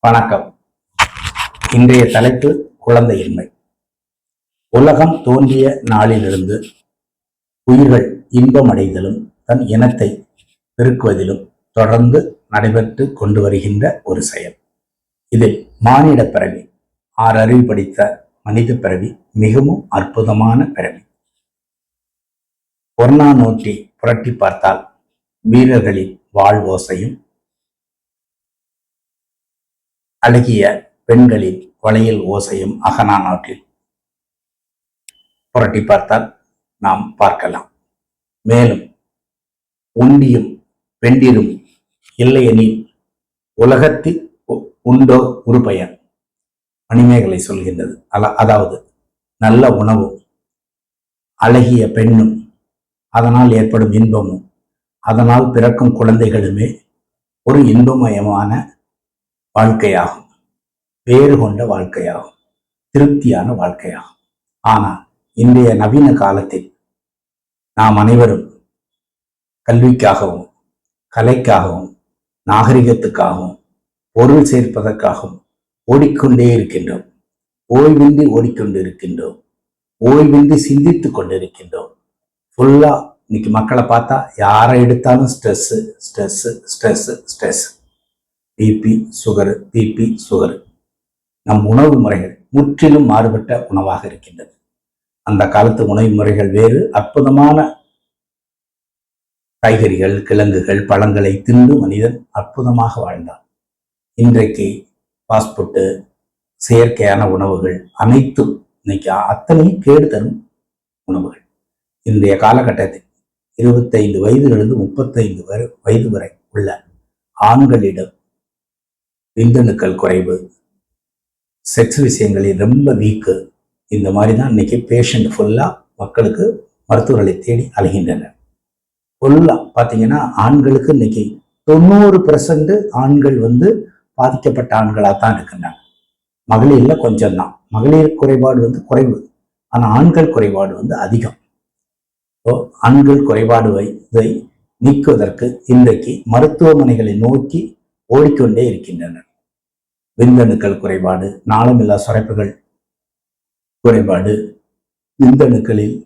வணக்கம். இன்றைய தலைப்பு குழந்தையின்மை. உலகம் தோன்றிய நாளிலிருந்து உயிர்கள் இன்பமடைதலும் தன் இனத்தை பெருக்குவதிலும் தொடர்ந்து நடைபெற்று கொண்டு வருகின்ற ஒரு செயல். இதில் மானிட பிறவி ஆறு அறிவு படித்த மனித பிறவி மிகவும் அற்புதமான பிறவி. பொர்ணா நோட்டி புரட்டி பார்த்தால் வீரர்களின் வாழ்வோசையும் அழகிய பெண்களின் வளையல் ஓசையும் அகனா நாட்டில் புரட்டி பார்த்தால் நாம் பார்க்கலாம். மேலும் உண்டியும் பெண்டிரும் இல்லையெனில் உலகத்தில் உ- உண்டோ பயன்? மணிமேகலை சொல்கின்றது. அல அதாவது நல்ல உணவும் அழகிய பெண்ணும் அதனால் ஏற்படும் இன்பமும் அதனால் பிறக்கும் குழந்தைகளுமே ஒரு இன்பமயமான வாழ்க்கையாகும். வேறு கொண்ட வாழ்க்கையாகும். திருப்தியான வாழ்க்கையாகும். ஆனால் இன்றைய நவீன காலத்தில் நாம் அனைவரும் கல்விக்காகவும் கலைக்காகவும் நாகரிகத்துக்காகவும் பொருள் சேர்ப்பதற்காகவும் ஓடிக்கொண்டே இருக்கின்றோம். ஓய்வின்றி ஓடிக்கொண்டு இருக்கின்றோம் ஓய்வின்றி சிந்தித்து கொண்டிருக்கின்றோம். ஃபுல்லாக இன்னைக்கு மக்களை பார்த்தா யாரை எடுத்தாலும் stress stress stress stress BP sugar BP sugar. நம் உணவு முறைகள் முற்றிலும் மாறுபட்ட உணவாக இருக்கின்றது. அந்த காலத்து உணவு முறைகள் வேறு அற்புதமான காய்கறிகள் கிழங்குகள் பழங்களை தின்று மனிதன் அற்புதமாக வாழ்ந்தான். இன்றைக்கு பாஸ்போர்ட்டு செயற்கையான உணவுகள் அனைத்தும் இன்னைக்கு அத்தனையும் கேடு தரும் உணவுகள். இன்றைய காலகட்டத்தில் இருபத்தைந்து வயதிலிருந்து முப்பத்தைந்து வரை வயது வரை உள்ள ஆண்களிடம் விந்தணுக்கள் குறைவு. செக்ஸ் விஷயங்களில் ரொம்ப வீக்கு இந்த மாதிரி தான் இன்னைக்கு பேஷண்ட் ஃபுல்லாக மக்களுக்கு மருத்துவர்களை தேடி அலைகின்றனர். ஃபுல்லாக பார்த்தீங்கன்னா ஆண்களுக்கு இன்னைக்கு தொண்ணூறு பெர்சன்ட் ஆண்கள் வந்து பாதிக்கப்பட்ட ஆண்களாக தான் இருக்கின்றாங்க. மகளிரில் கொஞ்சம் தான் மகளிர் குறைபாடு வந்து குறைவு. ஆனால் ஆண்கள் குறைபாடு வந்து அதிகம். ஸோ ஆண்கள் குறைபாடு இதை நீக்குவதற்கு இன்றைக்கு மருத்துவமனைகளை நோக்கி ஓடிக்கொண்டே இருக்கின்றனர். விந்தணுக்கள் குறைபாடு நாளமில்லா சுரப்புகள் குறைபாடு விந்தணுக்களில்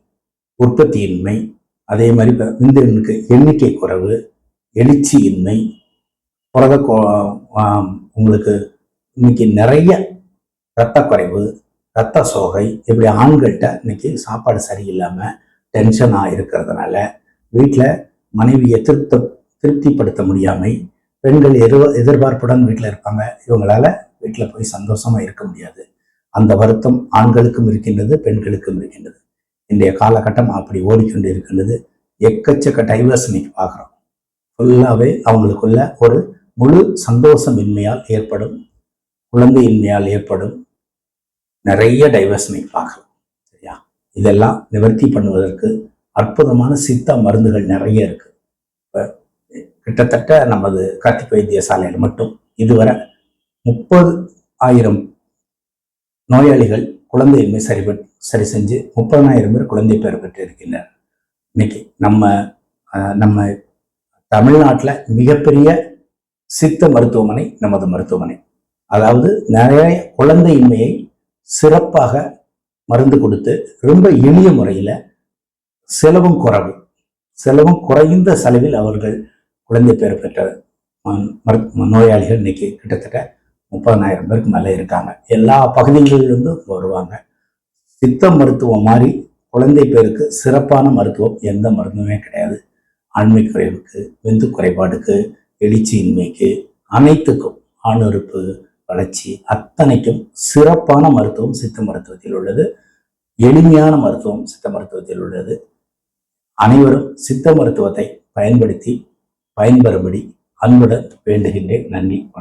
உற்பத்தியின்மை அதே மாதிரி இப்ப விந்தணுக்கு எண்ணிக்கை குறைவு எழுச்சியின்மை புரத உங்களுக்கு இன்னைக்கு நிறைய இரத்த குறைவு இரத்த சோகை இப்படி ஆண்கள்கிட்ட இன்னைக்கு சாப்பாடு சரியில்லாமல் டென்ஷனாக இருக்கிறதுனால வீட்டில் மனைவியை திருப்த திருப்திப்படுத்த முடியாமை பெண்கள் எதிர்வ எதிர்பார்ப்புடன் வீட்டில் இருப்பாங்க. இவங்களால வீட்டில் போய் சந்தோஷமா இருக்க முடியாது. அந்த வருத்தம் ஆண்களுக்கும் இருக்கின்றது பெண்களுக்கும் இருக்கின்றது. இன்றைய காலகட்டம் அப்படி ஓடிக்கொண்டு இருக்கின்றது. எக்கச்சக்க டைவர்ஸ் இன்னைக்கு பார்க்குறோம். ஃபுல்லாகவே அவங்களுக்குள்ள ஒரு முழு சந்தோஷமின்மையால் ஏற்படும் குழந்தையின்மையால் ஏற்படும் நிறைய டைவர்ஸ் இன்னைக்கு சரியா? இதெல்லாம் நிவர்த்தி பண்ணுவதற்கு அற்புதமான சித்த மருந்துகள் நிறைய இருக்குது இப்போ கிட்டத்தட்ட நமது கார்த்திக் வைத்தியசாலையில் மட்டும் இதுவரை முப்பது ஆயிரம் நோயாளிகள் குழந்தையின்மை சரி சரி செஞ்சு முப்பதனாயிரம் பேர் குழந்தை பேர் பெற்று இருக்கின்றனர் இன்னைக்கு நம்ம அஹ், நம்ம தமிழ்நாட்டில் மிகப்பெரிய சித்த மருத்துவமனை நமது மருத்துவமனை. அதாவது நிறைய குழந்தையின்மையை சிறப்பாக மருந்து கொடுத்து ரொம்ப எளிய முறையில் செலவும் குறைவு. செலவும் குறைந்த செலவில் அவர்கள் குழந்தை பேர் பெற்ற ம- நோயாளிகள் இன்னைக்கு கிட்டத்தட்ட முப்பதனாயிரம் பேருக்கு மேலே இருக்காங்க. எல்லா பகுதிகளிலிருந்தும் வருவாங்க. சித்த மருத்துவம் மாதிரி குழந்தை பேருக்கு சிறப்பான மருத்துவம் எந்த மருந்துமே கிடையாது. ஆண்மை குறைவுக்கு விந்து குறைபாடுக்கு எழுச்சியின்மைக்கு அனைத்துக்கும் ஆணுறுப்பு வளர்ச்சி அத்தனைக்கும் சிறப்பான மருத்துவம் சித்த மருத்துவத்தில் உள்ளது. எளிமையான மருத்துவம் சித்த மருத்துவத்தில் உள்ளது. அனைவரும் சித்த மருத்துவத்தை பயன்படுத்தி பயன்பெறும்படி அன்புடன் வேண்டுகின்றேன். நன்றி வணக்கம்.